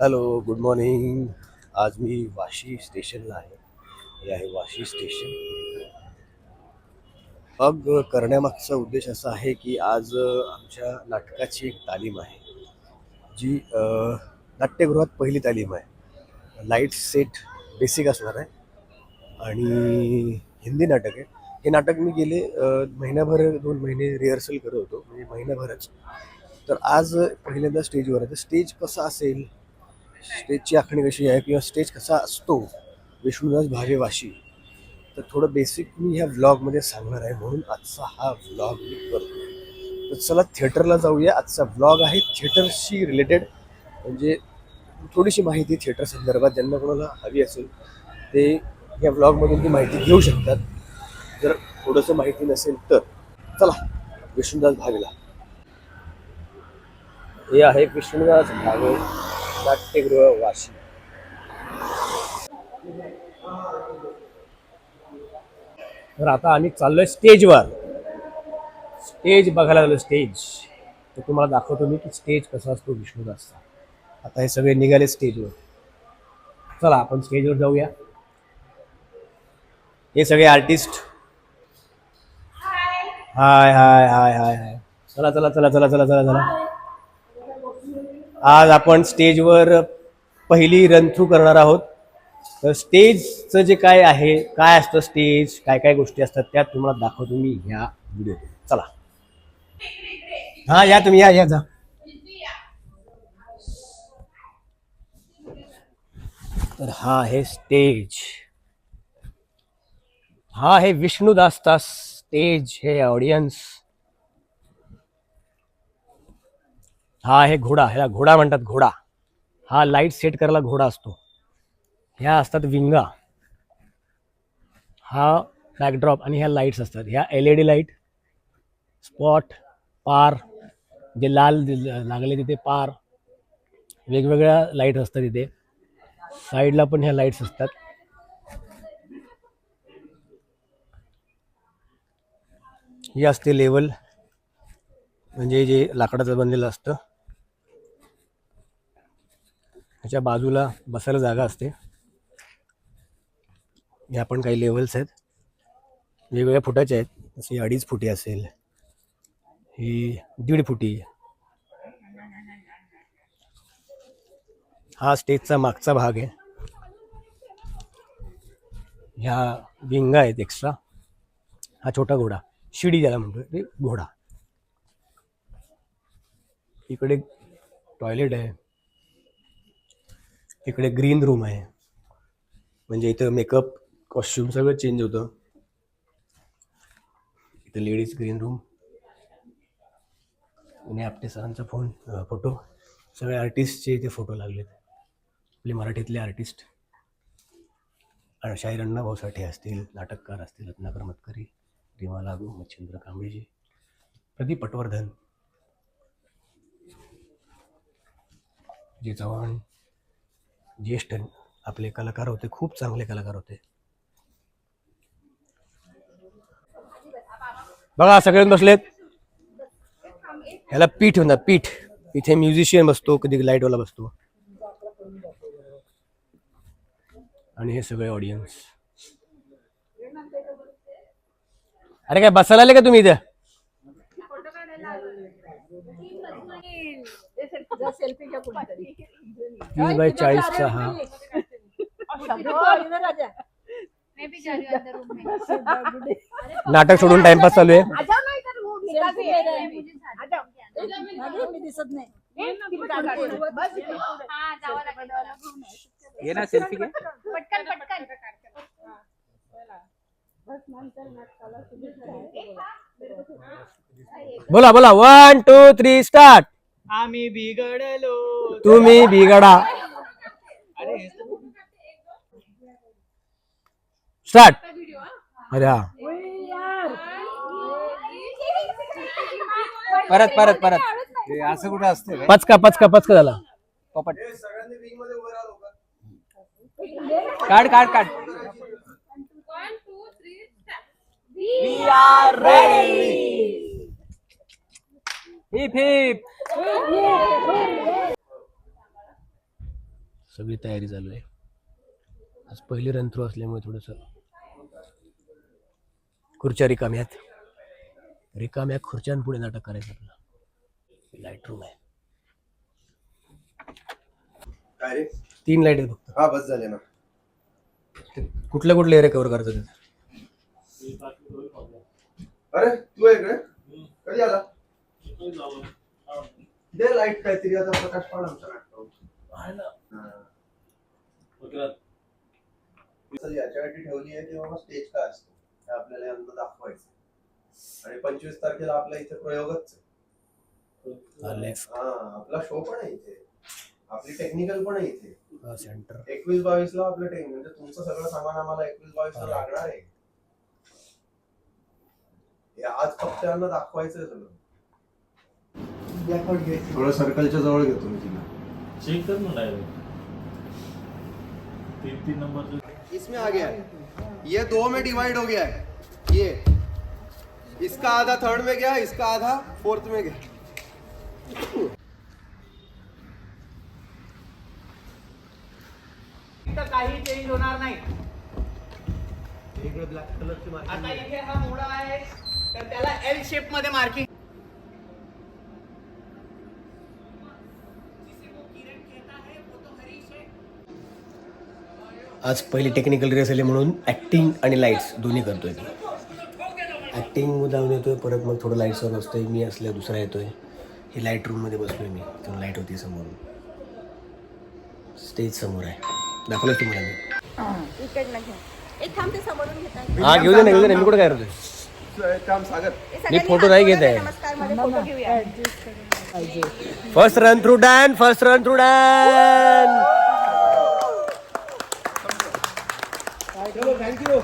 Hello good morning आज मी वाशी स्टेशनला आहे. हे आहे वाशी स्टेशन. पग करण्यामागचा उद्देश असा आहे की आज आमच्या नाटकाची एक तालीम आहे. जी नाट्यगृहात पहिली तालीम आहे. लाइट सेट बेसिक असणार आहे. आणि हिंदी नाटक आहे. हे नाटक मी गेले महिनाभर दोन महिने रिहर्सल करत होतो. म्हणजे महिनाभरच. तर आज पहिल्यांदा स्टेजवर आहे. तर स्टेज कसा असेल? स्टेजची आखणी कशी आहे किंवा स्टेज कसा असतो? विष्णुदास भावेवाशी. तर थोडं बेसिक मी ह्या व्लॉगमध्ये सांगणार आहे. म्हणून आजचा हा व्लॉग मी करतो तर चला थिएटरला जाऊया. आजचा व्लॉग आहे थिएटरशी रिलेटेड म्हणजे थोडीशी माहिती थिएटर संदर्भात. ज्यांना कोणाला हवी असेल ते या व्लॉगमधून ती माहिती घेऊ शकतात. जर थोडंसं माहिती नसेल तर. चला विष्णुदास भावेला. हे आहे विष्णुदास भावे. नाट्यगृह वाशी तर आता आम्ही चाललोय स्टेजवर. स्टेज बघायला झालं स्टेज. तर तुम्हाला दाखवतो मी की स्टेज कसा असतो विष्णुदासचा आता हे सगळे निघाले स्टेजवर. चला आपण स्टेजवर जाऊया. हे सगळे आर्टिस्ट. हाय हाय हाय हाय हाय चला चला चला चला चला चला चला. आज आपण स्टेजवर पहिली रन थ्रू करणार आहोत. तर स्टेजचं जे काय आहे काय असतं स्टेज काय काय गोष्टी असतात त्या तुम्हाला दाखवतो मी ह्या व्हिडिओ चला. हा या तुम्ही या या जा. तर हा आहे स्टेज. हा आहे विष्णुदासचा स्टेज हे ऑडियन्स हा आहे घोडा ह्याला घोडा म्हणतात घोडा. हा लाइट सेट करायला घोडा असतो. ह्या असतात विंगा. हा बॅकड्रॉप आणि ह्या लाईट्स असतात. ह्या L E D light spot पार जे लाल लागले तिथे पार वेगवेगळ्या लाइट असतात तिथे. साईडला पण ह्या लाईट्स असतात. ही असते लेवल म्हणजे जे लाकडाचं बनलेलं असतं. ह्याच्या बाजूला बसायला जागा असते. या पण काही लेवल्स आहेत. वेगवेगळ्या फुटाचे आहेत. जशी अडीच फुटी असेल ही दीड फुटी. हा स्टेजचा मागचा भाग आहे. ह्या विंगा आहेत एक्स्ट्रा हा छोटा घोडा. शिडी ज्याला म्हणतो ते घोडा. इकडे टॉयलेट आहे. इकडे ग्रीन रूम आहे. म्हणजे इथं मेकअप कॉस्ट्युम सगळं चेंज होतं. इथं लेडीज ग्रीन रूम आणि आपटे सरांचा फोन फोटो सगळे आर्टिस्टचे इथे फोटो लागलेत. आपले मराठीतले आर्टिस्ट शाहीर अण्णाभाऊ साठे असतील नाटककार असतील रत्नाकर मतकरी रिमा लागू मच्छिंद्र कांबळेजी प्रदीप पटवर्धन जे चव्हाण ज्येष्ठ आपले कलाकार होते खूप चांगले कलाकार होते. बघा सगळे बसलेत. ह्याला पीठ म्हणतात पीठ. इथे म्युझिशियन बसतो कधी लाईटवाला बसतो. आणि हे सगळे ऑडियन्स अरे काय बसायला आले का तुम्ही इथं? सेल्फी घ्या तीस बाय चाळीसचा हा हूँ नाटक सोडून टाइमपास चालू आहे. ये ना सेल्फी घे. पटकन पटकन बोला बोला. वन टू थ्री स्टार्ट आम्ही बिघडलो. तुम्ही बिघडा. अरे स्टार्ट. अरे हा. परत परत परत. हे असं कुठं असते काय? पचका पचका पचका झाला. पोपट. काढ काढ काढ. हिप हिप सगळी तयारी चालू आहे. आज पहिली रन थ्रू असल्यामुळे थोडंसं खुर्च्या रिकाम्या आहेत. रिकाम्या खुर्च्यांपुढे नाटक करायचं आपलं. लाइट रूम आहे. तीन लाइट आहेत फक्त. हा बस झाले ना. कुठल्या कुठल्या एरिया कव्हर करायचं ते? अरे तू आहे इकडे. कधी आला? दे लाइट काहीतरी आता प्रकाश पाड आमच्या नाटकावर. याच्यासाठी ठेवली आहे की बाबा स्टेज काय असतो? हे आपल्याला यांना दाखवायचं आणि पंचवीस तारखेला आपल्या इथे प्रयोगच आहे. हा. हा आपला शो पण आहे इथे. आपली टेक्निकल पण आहे इथे. सेंटर एकवीस बावीस ला आपलं टेक्निक म्हणजे तुमचं सगळं सामान आम्हाला एकवीस बावीस ला लागणार आहे. हे आज फक्त यांना दाखवायचं सगळं. थोडं सर्कलच्या जवळ घेतो मी तिला. चेक कर ना डायरेक्ट तीन तीन नंबर जो इसमें आ गया है। ये दो में डिवाइड हो गया है। ये। इसका आधा थर्ड में गया इसका आधा फोर्थ में गया काही चेंज होणार नाही. आता इथे हा मुळा आहे तर त्याला एल शेपमध्ये मार्किंग आज पहिली टेक्निकल रिहर्सल आहे म्हणून ॲक्टिंग आणि लाईट्स दोन्ही करतोय मी. ॲक्टिंग जाऊन येतोय परत मग थोडं लाईट्सवर बसतोय मी असल्या दुसरा येतोय. ही लाइट रूममध्ये बसलोय मी तेव्हा लाइट होती समोर स्टेज समोर आहे. दाखवलं तुम्हाला मी? हा घेऊ दे ना घेऊ दे ना मी कुठं काय करतोय? मी फोटो नाही घेत आहे. नमस्कारमध्ये फोटो घेऊया. First run through done first run through done চলো থ্যাংক ইউ